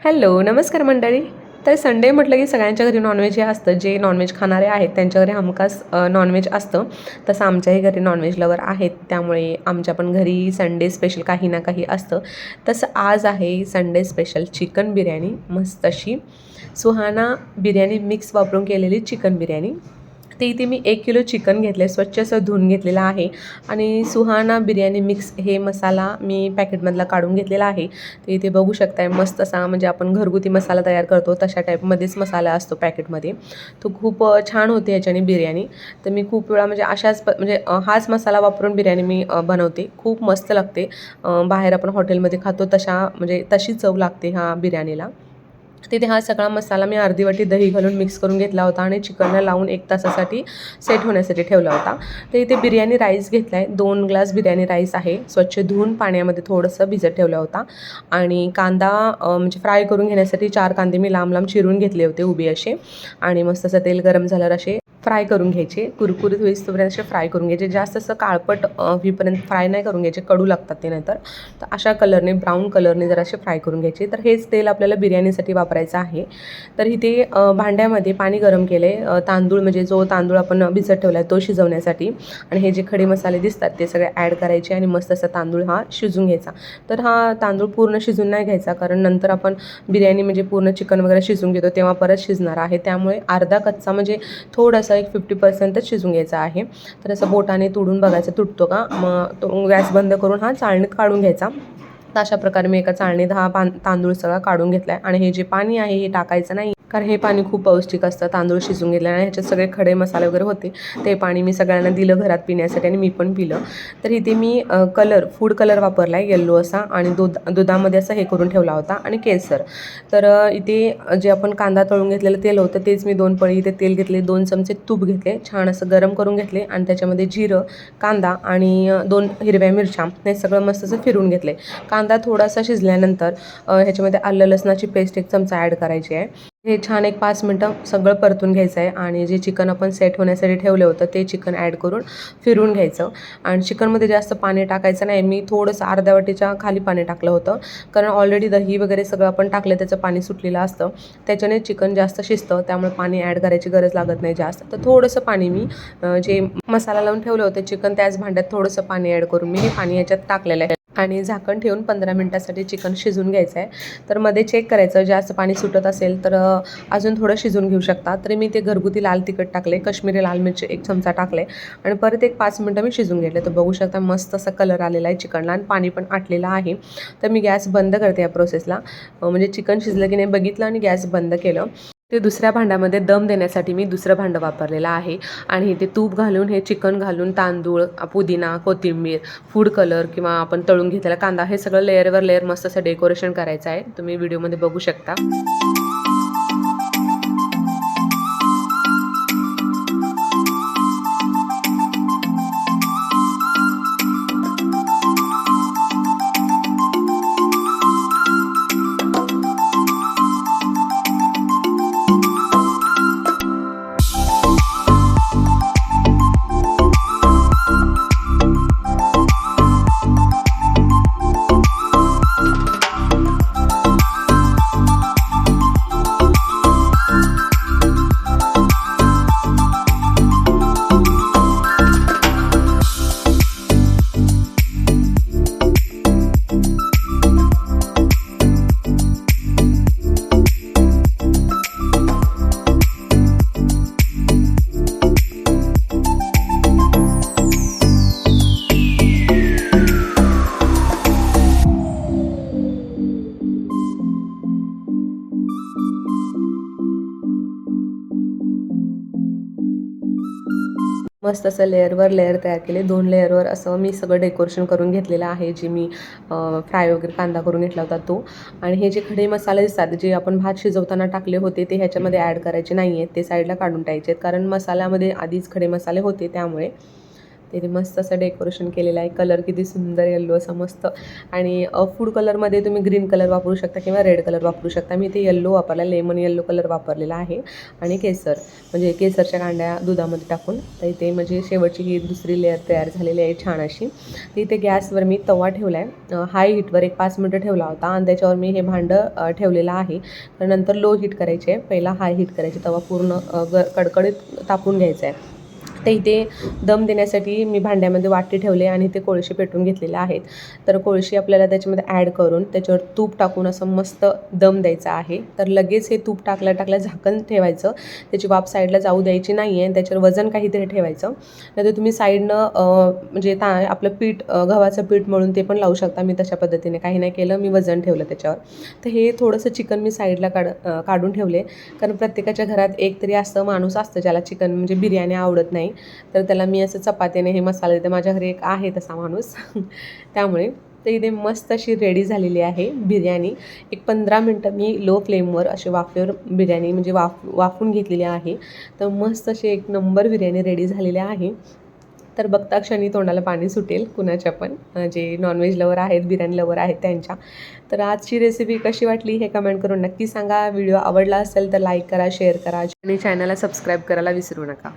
Hello नमस्कार मंडळी. तर संडे म्हटलं की सगळ्यांच्या घरी नॉनव्हेज हे असतं. जे नॉनव्हेज खाणारे आहेत त्यांच्या घरी हमखास नॉनव्हेज असतं. तसं आमच्याही घरी नॉनव्हेज लवर आहेत. त्यामुळे आमच्या पण घरी संडे स्पेशल काही ना काही असतं. तसं आज आहे संडे स्पेशल चिकन बिर्याणी मस्त अशी. सुहाना बिर्याणी मिक्स वापरून केलेली चिकन बिर्याणी. ते इथे मी एक किलो चिकन घेतलं आहे स्वच्छ असं धुवून घेतलेलं आहे. आणि सुहाना बिर्याणी मिक्स हे मसाला मी पॅकेटमधला काढून घेतलेला आहे. ते इथे बघू शकताय मस्त असा म्हणजे आपण घरगुती मसाला तयार करतो तशा टाईपमध्येच मसाला असतो पॅकेटमध्ये. तो खूप छान होते ह्याच्याने बिर्याणी. तर मी खूप वेळा म्हणजे अशाच प म्हणजे हाच मसाला वापरून बिर्याणी मी बनवते. खूप मस्त लागते. बाहेर आपण हॉटेलमध्ये खातो तशा म्हणजे तशी चव लागते ह्या बिर्याणीला. तिथे हा सगळा मसाला मी अर्धी वाटी दही घालून मिक्स करून घेतला होता आणि चिकनला लावून एक तासासाठी सेट होण्यासाठी ठेवला होता. तर इथे बिर्याणी राईस घेतला आहे दोन ग्लास बिर्याणी राईस आहे. स्वच्छ धुवून पाण्यामध्ये थोडंसं भिजत ठेवला होता. आणि कांदा म्हणजे फ्राय करून घेण्यासाठी चार कांदे मी लांब लांब चिरून घेतले होते उभे असे. आणि मस्त असं तेल गरम झाल्यावर असे फ्राय करून घ्यायचे. कुरकुरीत होईस्तोपर्यंत असे फ्राय करून घ्यायचे. जास्त असं काळपट होईपर्यंत फ्राय नाही करून घ्यायचे. कडू लागतात ते नाहीतर. तर अशा कलरने ब्राऊन कलरने जर असे फ्राय करून घ्यायचे तर हेच तेल आपल्याला बिर्याणीसाठी वापरायचं आहे. तर इथे भांड्यामध्ये पाणी गरम केले आहे तांदूळ म्हणजे जो तांदूळ आपण भिजत ठेवला आहे तो शिजवण्यासाठी. आणि हे जे खडे मसाले दिसतात ते सगळे ॲड करायचे आणि मस्त असा तांदूळ हा शिजून घ्यायचा. तर हा तांदूळ पूर्ण शिजून नाही घ्यायचा. कारण नंतर आपण बिर्याणी म्हणजे पूर्ण चिकन वगैरे शिजून घेतो तेव्हा परत शिजणार आहे. त्यामुळे अर्धा कच्चा म्हणजे थोडासा एक फिफ्टी पर्सेंटच शिजून घ्यायचा आहे. तर असं बोटाने तुडून बघायचं तुटतो का मग तो गॅस बंद करून हा चाळणीत काढून घ्यायचा. तर अशा प्रकारे मी एका चाळणीत हा पान तांदूळ सगळा काढून घेतला आहे आणि हे जे पाणी आहे हे टाकायचं नाही. कारण हे पाणी खूप पौष्टिक असतं. तांदूळ शिजून गेलं आणि ह्याच्यात सगळे खडे मसाले वगैरे होते. ते पाणी मी सगळ्यांना दिलं घरात पिण्यासाठी आणि मी पण पिलं. तर इथे मी कलर फूड कलर वापरला आहे येल्लो असा आणि दूध दुधामध्ये असं हे करून ठेवला होता आणि केसर. तर इथे जे आपण कांदा तळून घेतलेलं तेल होतं तेच मी दोन पळी इथे तेल घेतले दोन चमचे तूप घेतले छान असं गरम करून घेतले आणि त्याच्यामध्ये जिरं कांदा आणि दोन हिरव्या मिरच्या हे सगळं मस्त असं फिरून घेतले. कांदा थोडासा शिजल्यानंतर ह्याच्यामध्ये आलं लसणाची पेस्ट एक चमचा ॲड करायची आहे. हे छान एक पाच मिनटं सगळं परतून घ्यायचं आहे आणि जे चिकन आपण सेट होण्यासाठी ठेवलं होतं ते चिकन ॲड करून फिरून घ्यायचं. आणि चिकनमध्ये जास्त पाणी टाकायचं नाही. मी थोडंसं अर्ध्या वाटीच्या खाली पाणी टाकलं होतं. कारण ऑलरेडी दही वगैरे सगळं आपण टाकलं त्याचं पाणी सुटलेलं असतं. त्याच्याने चिकन जास्त शिजतं त्यामुळे पाणी ॲड करायची गरज लागत नाही जास्त. तर थोडंसं पाणी मी जे मसाला लावून ठेवलं होतं चिकन त्याच भांड्यात थोडंसं पाणी ॲड करून मी हे पाणी याच्यात टाकलेलं आहे. आणि झाकण ठेवून पंधरा मिनटासाठी चिकन शिजून घ्यायचं आहे तर मध्ये चेक करायचं जास्त पाणी सुटत असेल तर अजून थोडं शिजून घेऊ शकता. तरी मी ते घरगुती लाल तिखट टाकले काश्मीरी लाल मिरची एक चमचा टाकले आणि परत एक पाच मिनटं मी शिजून घेतले. तर बघू शकता मस्त असा कलर आलेला आहे चिकनला आणि पाणी पण आटलेलं आहे. तर मी गॅस बंद करते या प्रोसेसला म्हणजे चिकन शिजलं की नाही बघितलं आणि गॅस बंद केलं. ते दुसऱ्या भांड्यामध्ये दम देण्यासाठी मी दुसरं भांडं वापरलेलं आहे. आणि ते तूप घालून हे चिकन घालून तांदूळ पुदिना कोथिंबीर फूड कलर किंवा आपण तळून घेतलेला कांदा हे सगळं लेअरवर लेअर मस्त असं डेकोरेशन करायचं आहे. तुम्ही व्हिडिओमध्ये बघू शकता. मस्त असं लेअरवर लेअर तयार केले. दोन लेअरवर असं मी सगळं डेकोरेशन करून घेतलेलं आहे. जे मी फ्राय वगैरे कांदा करून घेतला होता तो. आणि हे जे खडे मसाले दिसतात जे आपण भात शिजवताना टाकले होते ते ह्याच्यामध्ये ॲड करायचे नाही आहेत ते साईडला काढून टाकायचे आहेत. कारण मसाल्यामध्ये आधीच खडे मसाले होते त्यामुळे. तिथे मस्त असं डेकोरेशन केलेलं आहे. कलर किती सुंदर येल्लो असं मस्त. आणि फूड कलरमध्ये तुम्ही ग्रीन कलर वापरू शकता किंवा रेड कलर वापरू शकता. मी इथे येल्लो वापरला लेमन येल्लो कलर वापरलेला आहे. आणि केसर म्हणजे केसरच्या कांड्या दुधामध्ये टाकून. तर इथे म्हणजे शेवटची ही दुसरी लेअर तयार झालेली आहे छान अशी तर इथे गॅसवर मी तवा ठेवला आहे हाय हीटवर एक पाच मिनटं ठेवला होता आणि त्याच्यावर मी हे भांडं ठेवलेलं आहे. तर नंतर लो हीट करायचे. आहे पहिला हाय हीट करायचे. तवा पूर्ण ग कडकडीत तापून घ्यायचा आहे तर इथे दम देण्यासाठी मी भांड्यामध्ये वाटी ठेवले आणि ते कोळशी पेटून घेतलेले आहेत. तर कोळशी आपल्याला त्याच्यामध्ये ॲड करून त्याच्यावर तूप टाकून असं मस्त दम द्यायचा आहे. तर लगेच हे तूप टाकल्या टाकल्या झाकण ठेवायचं. त्याची वाफ साईडला जाऊ द्यायची नाही आहे आणि त्याच्यावर वजन काहीतरी ठेवायचं. नाहीतर तुम्ही साईडनं म्हणजे ता आपलं पीठ गव्हाचं पीठ मळून ते पण लावू शकता. मी तशा पद्धतीने काही नाही केलं. मी वजन ठेवलं त्याच्यावर. तर हे थोडंसं चिकन मी साईडला काढ काढून ठेवले. कारण प्रत्येकाच्या घरात एक तरी असं माणूस असतं ज्याला चिकन म्हणजे बिर्याणी आवडत नाही. तर त्याला मी असं चपातीने हे मसाले देते. माझ्या घरी एक आहे तसा माणूस. त्यामुळे तर इथे मस्त अशी रेडी झालेली आहे बिर्याणी. एक पंधरा मिनटं मी लो फ्लेमवर अशी वाफेवर बिर्याणी म्हणजे वाफ वाफून घेतलेली आहे. तर मस्त अशी एक नंबर बिर्याणी रेडी झालेली आहे. तर बघता क्षणी तोंडाला पाणी सुटेल कुणाच्या पण जे नॉनव्हेज लवर आहेत बिर्याणी लवर आहेत त्यांच्या. तर आजची रेसिपी कशी वाटली हे कमेंट करून नक्की सांगा. व्हिडिओ आवडला असेल तर लाईक करा शेअर करा आणि चॅनलला सबस्क्राईब करायला विसरू नका.